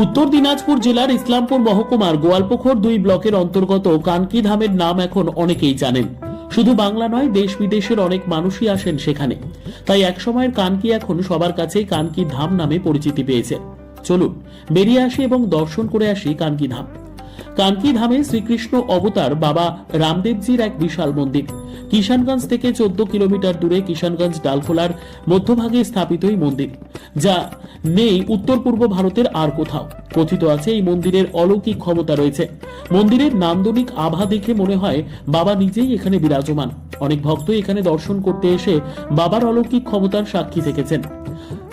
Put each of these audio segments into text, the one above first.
উত্তর দিনাজপুর জেলার ইসলামপুর মহকুমার গোয়ালপোখর দুই ব্লকের অন্তর্গত কানকি ধামের নাম এখন অনেকেই জানেন। শুধু বাংলা নয় দেশ বিদেশের অনেক মানুষই আসেন সেখানে। তাই একসময়ের কানকি এখন সবার কাছেই কানকি ধাম নামে পরিচিতি পেয়েছে। চলুন, বেরিয়ে আসি এবং দর্শন করে আসি কানকি ধাম কানকি ধামে শ্রীকৃষ্ণ অবতার বাবা রামদেবজির এক বিশাল মন্দির। কিষানগঞ্জ থেকে চোদ্দ কিলোমিটার দূরে কিষানগঞ্জ ডালখোলার মধ্যভাগে স্থাপিত এই মন্দির, যা নেই উত্তর পূর্ব ভারতের আর কোথাও। কথিত আছে এই মন্দিরের অলৌকিক ক্ষমতা রয়েছে। মন্দিরের নান্দনিক আভা দেখে মনে হয় বাবা নিজেই এখানে বিরাজমান। অনেক ভক্ত এখানে দর্শন করতে এসে বাবার অলৌকিক ক্ষমতার সাক্ষী থেকেছেন।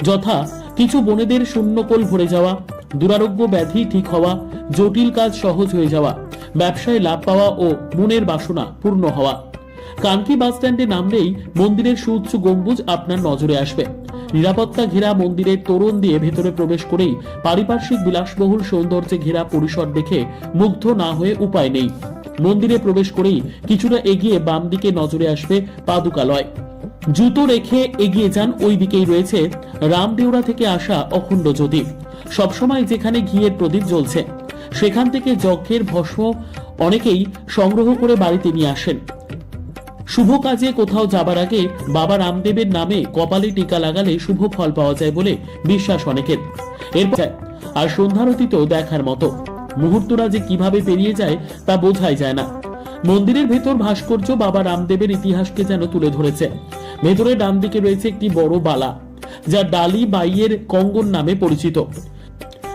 যথা কিছু বনেদের শূন্যকোল ভরে যাওয়া দুরারোগ্য ব্যাধি ঠিক হওয়া, জটিল কাজ সহজ হয়ে যাওয়া, ব্যবসায় লাভ পাওয়া ও মনের বাসনা পূর্ণ হওয়া। কানকি বাস স্ট্যান্ডে নামলেই মন্দিরের সুউচ্চ গম্বুজ আপনার নজরে আসবে। নিরাপত্তা ঘেরা মন্দিরের তোরণ দিয়ে ভেতরে প্রবেশ করেই পারিপার্শ্বিক বিলাসবহুল সৌন্দর্যে ঘেরা পরিসর দেখে মুগ্ধ না হয়ে উপায় নেই। মন্দিরে প্রবেশ করেই কিছুটা এগিয়ে বাম দিকে নজরে আসবে পাদুকালয়। জুতো রেখে এগিয়ে যান ওই দিকেই রয়েছে রামদেউরা থেকে আসা অখণ্ড জ্যোতি সবসময় যেখানে ঘিয়ের প্রদীপ জ্বলছে, সেখান থেকে যজ্ঞের ভস্ম অনেকেই সংগ্রহ করে বাড়িতে নিয়ে আসেন। শুভ কাজে কোথাও যাবার আগে বাবা রামদেবের নামে কপালে টিকা লাগালে শুভ ফল পাওয়া যায় বলে বিশ্বাস অনেকের। এরপর আর সন্ধ্যারতি তো দেখার মতো। মুহূর্তরা যে কীভাবে পেরিয়ে যায় তা বোঝাই যায় না। মন্দিরের ভেতর ভাস্কর্য বাবা রামদেবের ইতিহাসকে যেন তুলে ধরেছে। ভেতরে ডান দিকে রয়েছে একটি বড় বালা, যা ডালি বাইয়ের কঙ্গন নামে পরিচিত।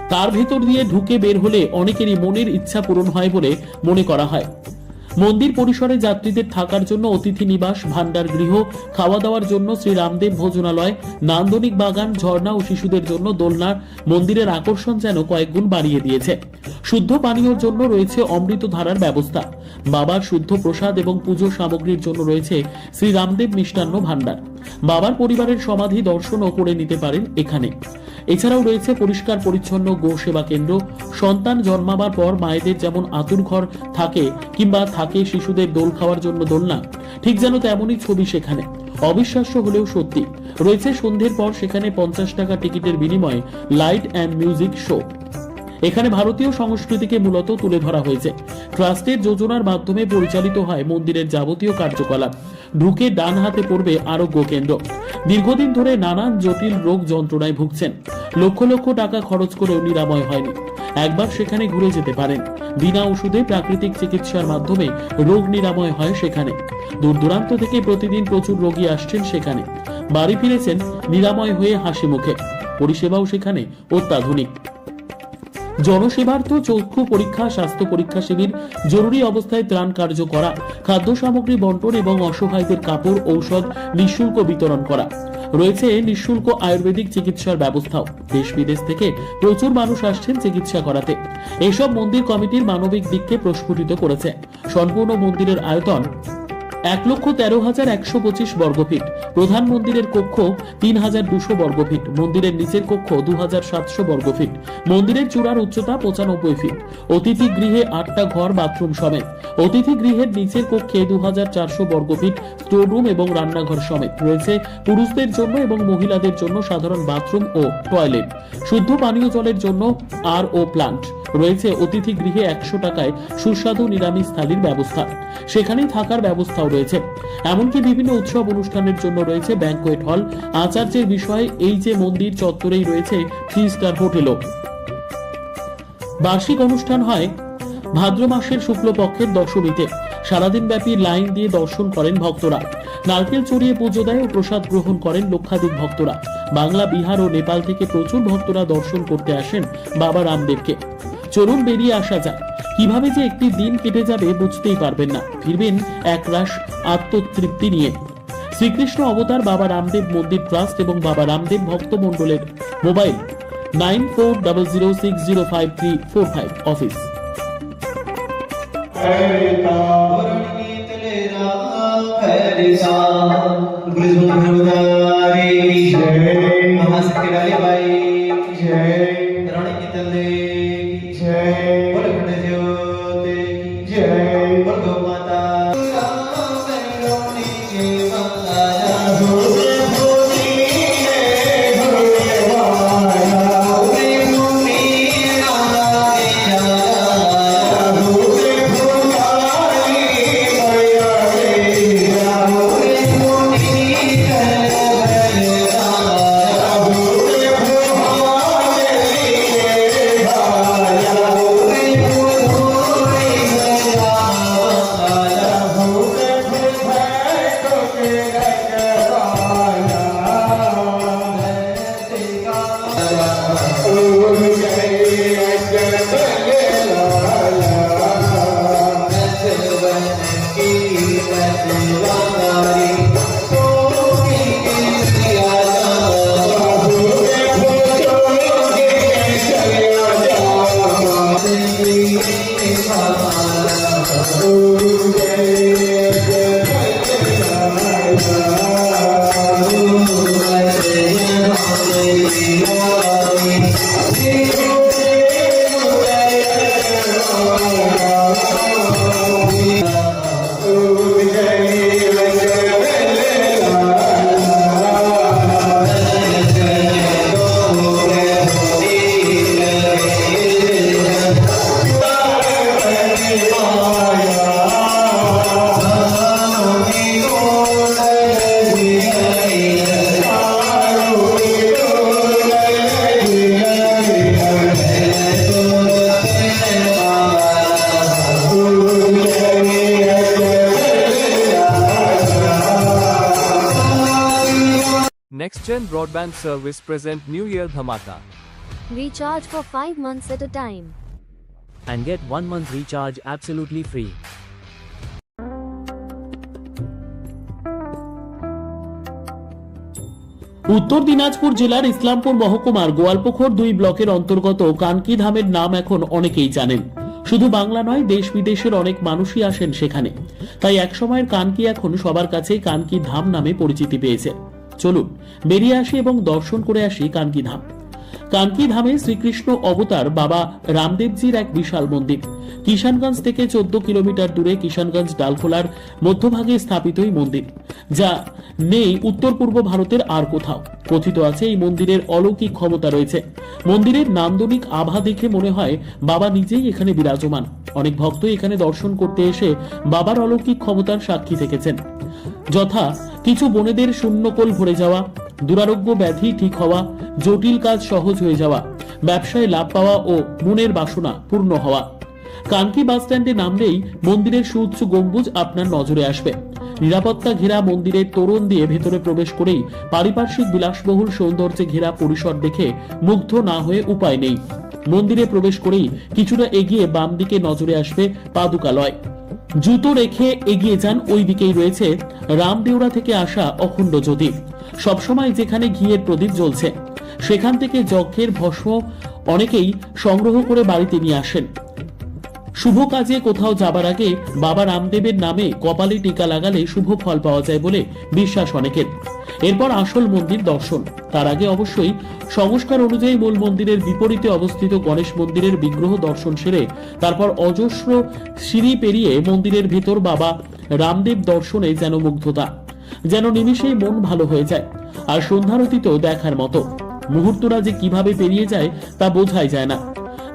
তার ভেতর দিয়ে ঢুকে বের হলে অনেকেরই মনের ইচ্ছা পূরণ হয় বলে মনে করা হয়। মন্দির পরিসরে যাত্রীদের থাকার জন্য অতিথি নিবাস ভান্ডার গৃহ খাওয়া দাওয়ার জন্য শ্রী রামদেব ভোজনালয়, নান্দনিক বাগান, ঝর্ণা ও শিশুদের জন্য দোলনা, মন্দিরের আকর্ষণ যেন কয়েক গুণ বাড়িয়ে দিয়েছে। শুদ্ধ পানীয়র জন্য রয়েছে অমৃত ধারার ব্যবস্থা। বাবার শুদ্ধ প্রসাদ এবং পুজো সামগ্রীর জন্য রয়েছে শ্রী রামদেব মিষ্টান্ন ভান্ডার বাবার পরিবারের সমাধি দর্শনও করে নিতে পারেন এখানে। এছাড়াও রয়েছে পরিষ্কার, পরিচ্ছন্ন গো সেবা কেন্দ্র। সন্তান জন্মাবার পর মায়েদের যেমন আতুর ঘর থাকে কিংবা থাকে শিশুদের দোল খাওয়ার জন্য দোলনা, ঠিক যেন তেমনই ছবি সেখানে। অবিশ্বাস্য হলেও সত্যি, রয়েছে সন্ধ্যের পর সেখানে পঞ্চাশ টাকা টিকিটের বিনিময়ে লাইট অ্যান্ড মিউজিক শো। এখানে ভারতীয় সংস্কৃতিকে মূলত তুলে ধরা হয়েছে। ট্রাস্টের যোজনার মাধ্যমে পরিচালিত হয় মন্দিরের যাবতীয় কার্যকলাপ। ঢুকে ডান হাতে পড়বে আরোগ্য কেন্দ্র। দীর্ঘদিন ধরে নানান জটিল রোগ যন্ত্রণায় ভুগছেন। লক্ষ লক্ষ টাকা খরচ করেও নিরাময় হয়নি। একবার সেখানে ঘুরে যেতে পারেন। বিনা ওষুধে প্রাকৃতিক চিকিৎসার মাধ্যমে রোগ নিরাময় হয় সেখানে। দূর দূরান্ত থেকে প্রতিদিন প্রচুর রোগী আসছেন সেখানে। বাড়ি ফিরেছেন নিরাময় হয়ে হাসি মুখে। পরিষেবাও সেখানে অত্যাধুনিক। জনসেবার্থ চক্ষু পরীক্ষা, স্বাস্থ্য পরীক্ষা শিবির, জরুরি অবস্থায় ত্রাণ কার্য করা, খাদ্য সামগ্রী বন্টন এবং অসহায়দের কাপড়, ঔষধ নিঃশুল্ক বিতরণ করা। রয়েছে নিঃশুল্ক আয়ুর্বেদিক চিকিৎসার ব্যবস্থাও। দেশ বিদেশ থেকে প্রচুর মানুষ আসছেন চিকিৎসা করাতে। এসব মন্দির কমিটির মানবিক দিককে প্রস্ফুটিত করেছে। সম্পূর্ণ মন্দিরের আয়তন এক লক্ষ তেরো হাজার একশো পঁচিশ বর্গফিট। প্রধান মন্দিরের কক্ষ তিন হাজার দুশো বর্গফিট। মন্দিরের নিচের কক্ষ দু হাজার সাতশো বর্গফিট। মন্দিরের চূড়ার উচ্চতা পঁচানব্বই ফিট। অতিথি গৃহে আটটা ঘর, বাথরুম সমেত। অতিথি গৃহের নিচের কক্ষে দু হাজার চারশো বর্গফিট স্টোররুম এবং রান্নাঘর সমেত। রয়েছে পুরুষদের জন্য এবং মহিলাদের জন্য সাধারণ বাথরুম ও টয়লেট। শুদ্ধ পানীয় জলের জন্য আর ও প্লান্ট। রয়েছে অতিথি গৃহে একশো টাকায় সুস্বাদু নিরামিষ থালির ব্যবস্থা। সেখানেই থাকার ব্যবস্থাও রয়েছে। এমনকি বিভিন্ন উৎসব অনুষ্ঠানের জন্য রয়েছে ব্যাংকোয়েট হল আচার্যের বিষয়ে এই যে মন্দির চত্বরেই রয়েছে থ্রি স্টার হোটেলও বার্ষিক অনুষ্ঠান হয় ভাদ্র মাসের শুক্লপক্ষের দশমীতে। সারাদিন ব্যাপী লাইন দিয়ে দর্শন করেন ভক্তরা। নারকেল চড়িয়ে পুজো দেয় ও প্রসাদ গ্রহণ করেন লক্ষাধিক ভক্তরা। বাংলা, বিহার ও নেপাল থেকে প্রচুর ভক্তরা দর্শন করতে আসেন বাবা রামদেবকে। চলুন বেরিয়ে আসা যাক। কীভাবে যে একটি দিন কেটে যাবে বুঝতেই পারবেন না। ফিরবেন একরাশ আত্মতৃপ্তি নিয়ে। শ্রীকৃষ্ণ অবতার বাবা রামদেব মন্দির ট্রাস্ট এবং বাবা রামদেব ভক্ত মন্ডলের mobile nine four double zero six zero five three four five office. जय Next Gen Broadband Service present New Year Dhamaka Recharge for 5 months at a time. and get 1 month recharge absolutely free. উত্তর দিনাজপুর জেলার ইসলামপুর মহকুমার গোয়ালপুখর দুই ব্লকের অন্তর্গত কানকি ধামের নাম এখন অনেকেই জানেন শুধু বাংলা নয় দেশ বিদেশের অনেক মানুষই আসেন সেখানে তাই একসময়ের কানকি এখন সবার কাছেই কানকি ধাম নামে পরিচিতি পেয়েছে চলুন, বেরিয়ে আসি এবং দর্শন করে আসি কানকি ধাম। কানকি ধামে শ্রীকৃষ্ণ অবতার বাবা রামদেবজির এক বিশাল মন্দির। কিষানগঞ্জ থেকে চোদ্দ কিলোমিটার দূরে কিষানগঞ্জ ডালখোলার মধ্যভাগে স্থাপিত এই মন্দির, যা নেই উত্তর পূর্ব ভারতের আর কোথাও। কথিত আছে এই মন্দিরের অলৌকিক ক্ষমতা রয়েছে। মন্দিরের নান্দনিক আভা দেখে মনে হয় বাবা নিজেই এখানে বিরাজমান। অনেক ভক্ত এখানে দর্শন করতে এসে বাবার অলৌকিক ক্ষমতার সাক্ষী থেকেছেন। যথা কিছু বনেদের শূন্যকোল ভরে যাওয়া, দুরারোগ্য ব্যাধি ঠিক হওয়া, জটিল কাজ সহজ হয়ে যাওয়া, ব্যবসায় লাভ পাওয়া ও মনের বাসনা পূর্ণ হওয়া। কানকি বাস স্ট্যান্ডে নামলেই মন্দিরের সুউচ্চ গম্বুজ আপনার নজরে আসবে। নিরাপত্তা ঘেরা মন্দিরের তোরণ দিয়ে ভেতরে প্রবেশ করেই পারিপার্শ্বিক বিলাসবহুল সৌন্দর্যে ঘেরা পরিসর দেখে মুগ্ধ না হয়ে উপায় নেই। মন্দিরে প্রবেশ করেই কিছুটা এগিয়ে বাম দিকে নজরে আসবে পাদুকালয়। জুতো রেখে এগিয়ে যান ওই দিকেই রয়েছে রামদেউরা থেকে আসা অখণ্ড জ্যোতি। সবসময় যেখানে ঘিয়ের প্রদীপ জ্বলছে, সেখান থেকে যজ্ঞের ভস্ম অনেকেই সংগ্রহ করে বাড়িতে নিয়ে আসেন। শুভ কাজে কোথাও যাবার আগে বাবা রামদেবের নামে কপালে টিকা লাগালে শুভ ফল পাওয়া যায় বলে বিশ্বাস অনেকের। এরপর আসল মন্দির দর্শন। তার আগে অবশ্যই সংস্কার অনুযায়ী মূল মন্দিরের বিপরীতে অবস্থিত গণেশ মন্দিরের বিগ্রহ দর্শন সেরে তারপর অজস্র সিঁড়ি পেরিয়ে মন্দিরের ভেতর বাবা রামদেব দর্শনে যেন মুগ্ধতা, যেন নিমিষেই মন ভালো হয়ে যায় আর সন্ধ্যারতিতেও দেখার মতো। মুহূর্তরা যে কীভাবে পেরিয়ে যায় তা বোঝাই যায় না।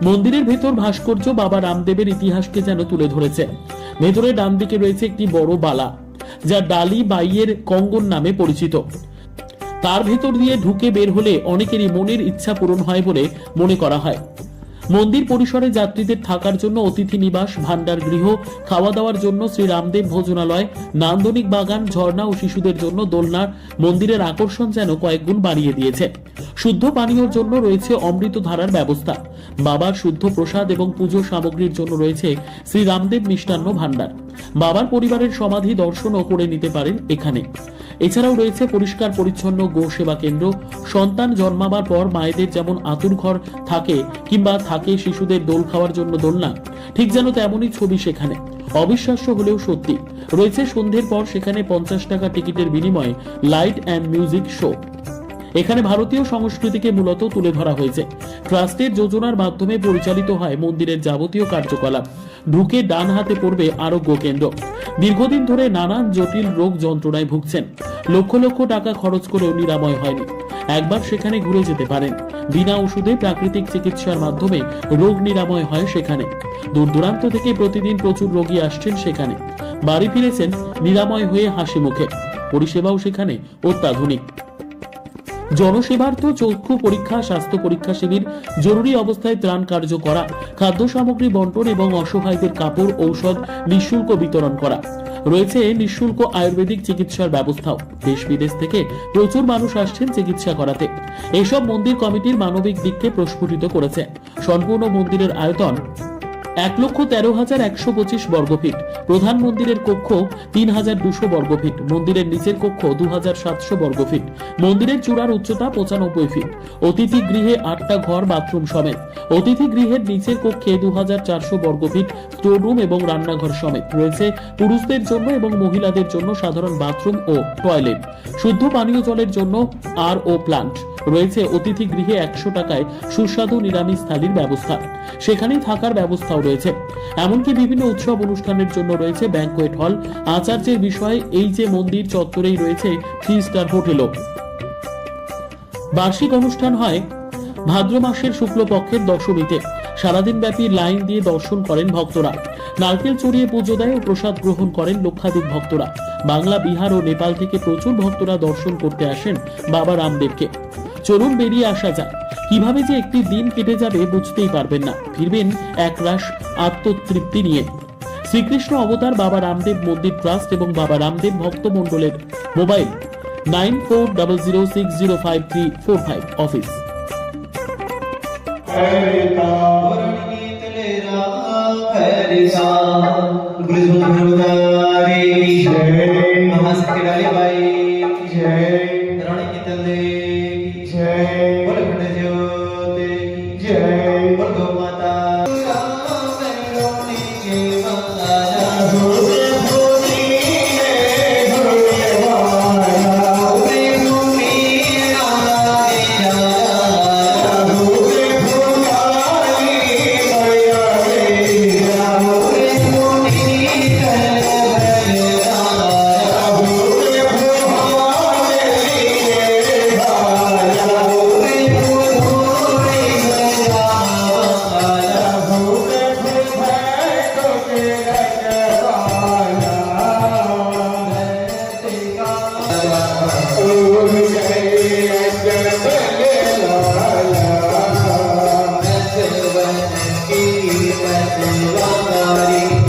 মন্দিরের ভেতর ভাস্কর্য বাবা রামদেবের ইতিহাসকে যেন তুলে ধরেছে। ভেতরে ডান দিকে রয়েছে একটি বড় বালা, যা ডালি বাইয়ের কঙ্গন নামে পরিচিত। তার ভেতর দিয়ে ঢুকে বের হলে অনেকেরই মনের ইচ্ছা পূরণ হয় বলে মনে করা হয়। মন্দির পরিসরে যাত্রীদের থাকার জন্য অতিথি নিবাস ভান্ডার গৃহ খাওয়া দাওয়ার জন্য শ্রী রামদেব ভোজনালয়, নান্দনিক বাগান, ঝর্ণা ও শিশুদের জন্য দোলনা মন্দিরের আকর্ষণ যেন কয়েকগুণ বাড়িয়ে দিয়েছে। শুদ্ধ পানীয়র জন্য রয়েছে অমৃত ধারার ব্যবস্থা। বাবার শুদ্ধ প্রসাদ এবং পুজো সামগ্রীর জন্য রয়েছে শ্রী রামদেব মিষ্টান্ন ভান্ডার বাবার পরিবারের সমাধি দর্শনও করে নিতে পারেন এখানে। এছাড়াও রয়েছে পরিষ্কার, পরিচ্ছন্ন গো সেবা কেন্দ্র। সন্তান জন্মাবার পর মায়েদের যেমন আতুর ঘর থাকে কিংবা থাকে শিশুদের দোল খাওয়ার জন্য দোলনা, ঠিক যেন তেমনই ছবি সেখানে। অবিশ্বাস্য হলেও সত্যি, রয়েছে সন্ধ্যের পর সেখানে পঞ্চাশ টাকা টিকিটের বিনিময়ে লাইট অ্যান্ড মিউজিক শো। এখানে ভারতীয় সংস্কৃতিকে মূলত তুলে ধরা হয়েছে। ট্রাস্টের যোজনার মাধ্যমে পরিচালিত হয় মন্দিরের যাবতীয় কার্যকলাপ। ঢুকে ডান হাতে পড়বে আরোগ্য কেন্দ্র। দীর্ঘদিন ধরে নানান জটিল রোগ যন্ত্রণায় ভুগছেন। লক্ষ লক্ষ টাকা খরচ করেও নিরাময় হয়নি। একবার সেখানে ঘুরে যেতে পারেন। বিনা ওষুধে প্রাকৃতিক চিকিৎসার মাধ্যমে রোগ নিরাময় হয় সেখানে। দূর দূরান্ত থেকে প্রতিদিন প্রচুর রোগী আসছেন সেখানে। বাড়ি ফিরেছেন নিরাময় হয়ে হাসি মুখে। পরিষেবাও সেখানে অত্যাধুনিক। জনসেবার্থ চক্ষু পরীক্ষা, স্বাস্থ্য পরীক্ষা শিবির, জরুরি অবস্থায় ত্রাণ কার্য করা, খাদ্য সামগ্রী বন্টন এবং অসহায়দের কাপড়, ঔষধ, নিঃশুল্ক বিতরণ করা। রয়েছে নিঃশুল্ক আয়ুর্বেদিক চিকিৎসার ব্যবস্থাও। দেশ বিদেশ থেকে প্রচুর মানুষ আসছেন চিকিৎসা করাতে। এইসব মন্দির কমিটির মানবিক দিককে প্রস্ফুটিত করেছে। সম্পূর্ণ মন্দিরের আয়তন এক লক্ষ তেরো হাজার একশো পঁচিশ বর্গফিট। প্রধান মন্দিরের কক্ষ তিন হাজার দুশো বর্গফিট। মন্দিরের নিচের কক্ষ দু হাজার সাতশো বর্গফিট। মন্দিরের চূড়ার উচ্চতা পঁচানব্বই ফিট। অতিথি গৃহে আটটা ঘর, বাথরুম সমেত। অতিথি গৃহের নিচের কক্ষে দু হাজার চারশো বর্গফিট স্টোররুম এবং রান্নাঘর সমেত। রয়েছে পুরুষদের জন্য এবং মহিলাদের জন্য সাধারণ বাথরুম ও টয়লেট। শুদ্ধ পানীয় জলের জন্য আর ও প্লান্ট। রয়েছে অতিথি গৃহে একশো টাকায় সুস্বাদু নিরামিষ থালির ব্যবস্থা। সেখানেই থাকার ব্যবস্থাও রয়েছে। এমনকি বিভিন্ন উৎসব অনুষ্ঠানের জন্য রয়েছে ব্যাংকোয়েট হল আচার্যের বিষয়ে এই যে মন্দির চত্বরেই রয়েছে থ্রি স্টার হোটেলও। বার্ষিক অনুষ্ঠান হয় ভাদ্র মাসের শুক্লপক্ষের দশমীতে। সারাদিন ব্যাপী লাইন দিয়ে দর্শন করেন ভক্তরা। নারকেল চড়িয়ে পুজো দেয় ও প্রসাদ গ্রহণ করেন লক্ষাধিক ভক্তরা। বাংলা, বিহার ও নেপাল থেকে প্রচুর ভক্তরা দর্শন করতে আসেন বাবা রামদেবকে। চলুন বেরিয়ে আসা যাক। কীভাবে যে একটি দিন কেটে যাবে বুঝতেই পারবেন না। ফিরবেন একরাশ আত্মতৃপ্তি নিয়ে। শ্রীকৃষ্ণ অবতার বাবা রামদেব মন্দির ট্রাস্ট এবং বাবা রামদেব ভক্ত মণ্ডলের mobile nine four double zero six zero five three four five office. Thank you.